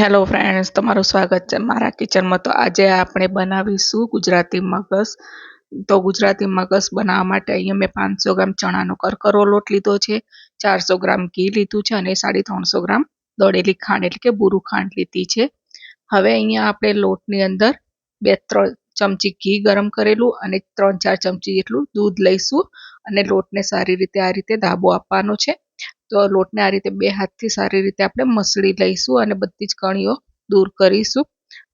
Hello friends તમારું સ્વાગત છે મારા કિચનમાં. તો આજે આપણે બનાવીશું ગુજરાતી મગસ. તો ગુજરાતી મગસ બનાવવા માટે અહીંયા મેં પાંચસો ગ્રામ ચણાનો કરકરો લોટ લીધો છે, ચારસો ગ્રામ ઘી લીધું છે અને સાડી ત્રણસો ગ્રામ દળેલી ખાંડ એટલે કે બુરુ ખાંડ લીધી છે. હવે અહીંયા આપણે લોટની અંદર બે ત્રણ ચમચી ઘી ગરમ કરેલું અને ત્રણ ચાર ચમચી જેટલું દૂધ લઈશું અને લોટને સારી રીતે આ રીતે ધાબો આપવાનો છે. તો લોટને આ રીતે બે હાથથી સારી રીતે આપણે મસળી લઈશું અને બધી જ કણીઓ દૂર કરીશું.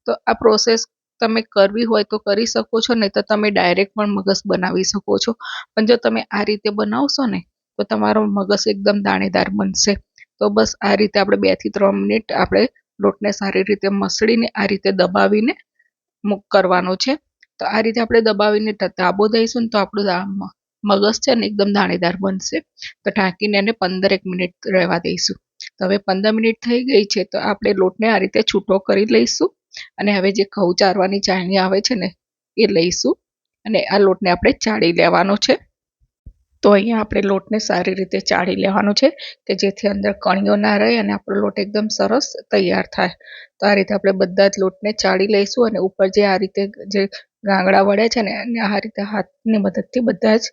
તો આ પ્રોસેસ તમે કરવી હોય તો કરી શકો છો, નહીં તો તમે ડાયરેક્ટ પણ મગસ બનાવી શકો છો. પણ જો તમે આ રીતે બનાવશો ને, તો તમારો મગસ એકદમ દાણેદાર બનશે. તો બસ આ રીતે આપણે બેથી ત્રણ મિનિટ આપણે લોટને સારી રીતે મસળીને આ રીતે દબાવીને મૂક કરવાનો છે. તો આ રીતે આપણે દબાવીને દાબો દઈશું ને તો આપણું મગસ છે ને એકદમ દાણેદાર બનશે. તો ઢાંકીને એને પંદર એક મિનિટ રહેવા દઈશું. તો હવે પંદર મિનિટ થઈ ગઈ છે તો આપણે લોટને આ રીતે છૂટો કરી લઈશું. અને હવે જે ઘઉં ચારવાની ચાળણી આવે છે ને એ લઈશું. અને આ લોટને આપણે ચાળી લેવાનો છે. તો અહીંયા આપણે લોટને સારી રીતે ચાળી લેવાનો છે કે જેથી અંદર કણીઓ ના રહે અને આપણો લોટ એકદમ સરસ તૈયાર થાય. તો આ રીતે આપણે બધા જ લોટને ચાળી લઈશું અને ઉપર જે આ રીતે જે ગાંગડા વળે છે ને આ રીતે હાથની મદદથી બધા જ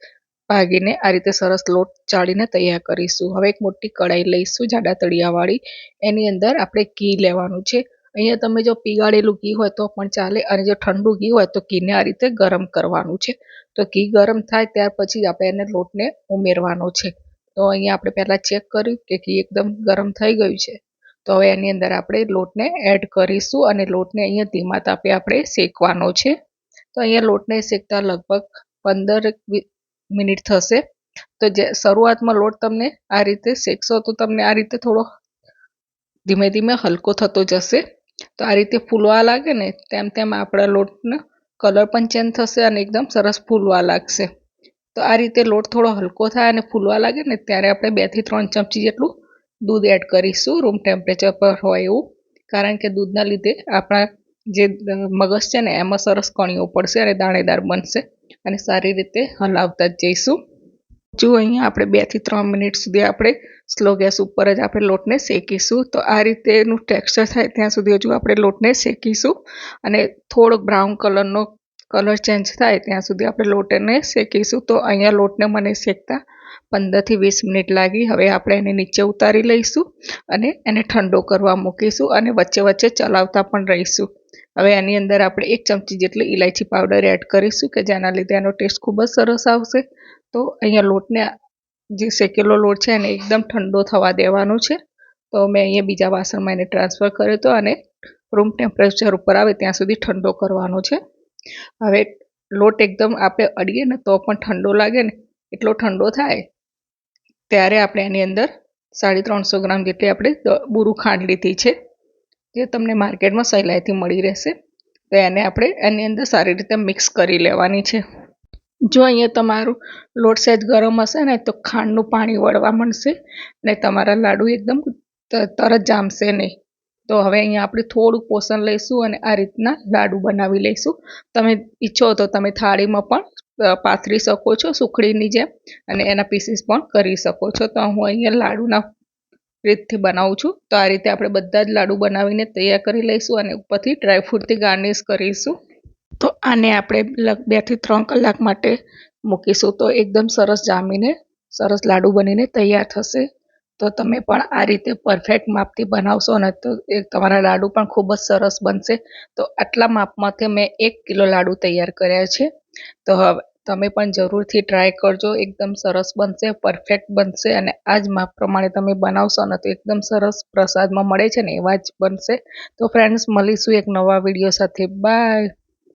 ભાગીને આ રીતે સરસ લોટ ચાળીને તૈયાર કરીશું. હવે એક મોટી કઢાઈ લઈશું, જાડા તળિયાવાળી. એની અંદર આપણે ઘી લેવાનું છે. અહીંયા તમે જો પીગાળેલું ઘી હોય તો પણ ચાલે, અને જો ઠંડુ ઘી હોય તો ઘીને આ રીતે ગરમ કરવાનું છે. તો ઘી ગરમ થાય ત્યાર પછી આપણે એને લોટને ઉમેરવાનો છે. તો અહીંયા આપણે પહેલાં ચેક કર્યું કે ઘી એકદમ ગરમ થઈ ગયું છે. તો હવે એની અંદર આપણે લોટને એડ કરીશું, અને લોટને અહીંયા ધીમા તાપે આપણે શેકવાનો છે. તો અહીંયા લોટને શેકતા લગભગ પંદર મિનિટ થશે. તો જે શરૂઆતમાં લોટ તમને આ રીતે શેકશો તો તમને આ રીતે થોડો ધીમે ધીમે હલકો થતો જશે. તો આ રીતે ફૂલવા લાગે ને તેમ તેમ આપણા લોટનો કલર પણ ચેન્જ થશે અને એકદમ સરસ ફૂલવા લાગશે. તો આ રીતે લોટ થોડો હલકો થાય અને ફૂલવા લાગે ને ત્યારે આપણે બેથી ત્રણ ચમચી જેટલું દૂધ એડ કરીશું રૂમ ટેમ્પરેચર પર હોય એવું. કારણ કે દૂધના લીધે આપણા જે મગજ છે ને, એમાં સરસ કણીઓ પડશે અને દાણેદાર બનશે અને સારી રીતે હલાવતા જ જઈશું. જો અહીંયા આપણે બેથી ત્રણ મિનિટ સુધી આપણે સ્લો ગેસ ઉપર જ આપણે લોટને શેકીશું, તો આ રીતેનું ટેક્સચર થાય ત્યાં સુધી હજુ આપણે લોટને શેકીશું અને થોડોક બ્રાઉન કલરનો કલર ચેન્જ થાય ત્યાં સુધી આપણે લોટને શેકીશું. તો અહીંયા લોટને મને શેકતા પંદરથી વીસ મિનિટ લાગી. હવે આપણે એને નીચે ઉતારી લઈશું અને એને ઠંડો કરવા મૂકીશું અને વચ્ચે વચ્ચે ચલાવતા પણ રહીશું. હવે એની અંદર આપણે એક ચમચી જેટલી ઇલાયચી પાવડર એડ કરીશું કે જેના લીધે એનો ટેસ્ટ ખૂબ જ સરસ આવશે. તો અહીંયા લોટને જે શેકેલો લોટ છે એને એકદમ ઠંડો થવા દેવાનો છે. તો મેં અહીંયા બીજા વાસણમાં એને ટ્રાન્સફર કર્યો હતો અને રૂમ ટેમ્પરેચર ઉપર આવે ત્યાં સુધી ઠંડો કરવાનો છે. હવે લોટ એકદમ આપણે અડીએ ને તો પણ ઠંડો લાગે ને, એટલો ઠંડો થાય, ત્યારે આપણે એની અંદર સાડી ત્રણસો ગ્રામ જેટલી આપણે બુરું ખાંડ લીધી છે. જે તમને માર્કેટમાં સહેલાઈથી મળી રહેશે, તો એને આપણે એની અંદર સારી રીતે મિક્સ કરી લેવાની છે. જો અહીંયા તમારું લોટ સહેજ ગરમ હશે ને તો ખાંડનું પાણી વળવા માંડશે ને તમારા લાડુ એકદમ તરત જામશે નહીં. તો હવે અહીંયા આપણે થોડું પોષણ લઈશું અને આ રીતના લાડુ બનાવી લઈશું. તમે ઈચ્છો તો તમે થાળીમાં પણ પાથરી શકો છો સુખડીની જેમ અને એના પીસીસ પણ કરી શકો છો. તો હું અહીંયા લાડુના રીતથી બનાવું છું. તો આ રીતે આપણે બધા જ લાડુ બનાવીને તૈયાર કરી લઈશું અને ઉપરથી ડ્રાયફ્રૂટથી ગાર્નિશ કરીશું. તો આને આપણે બેથી ત્રણ કલાક માટે મૂકીશું. તો એકદમ સરસ જામીને સરસ લાડુ બનીને તૈયાર થશે. તો તમે પણ આ રીતે પરફેક્ટ માપથી બનાવશો ને તો એ તમારા લાડુ પણ ખૂબ જ સરસ બનશે. તો આટલા માપમાંથી મેં એક કિલો લાડુ તૈયાર કર્યા છે. તો હવે તમે પણ જરૂરથી ટ્રાય કરજો. એકદમ સરસ બનશે પરફેક્ટ બનશે અને આ જ માપ પ્રમાણે તમે બનાવશો ને તો એકદમ સરસ પ્રસાદમાં મળે છે ને એવા જ બનશે. તો ફ્રેન્ડ્સ મળીશું એક નવા વીડિયો સાથે. બાય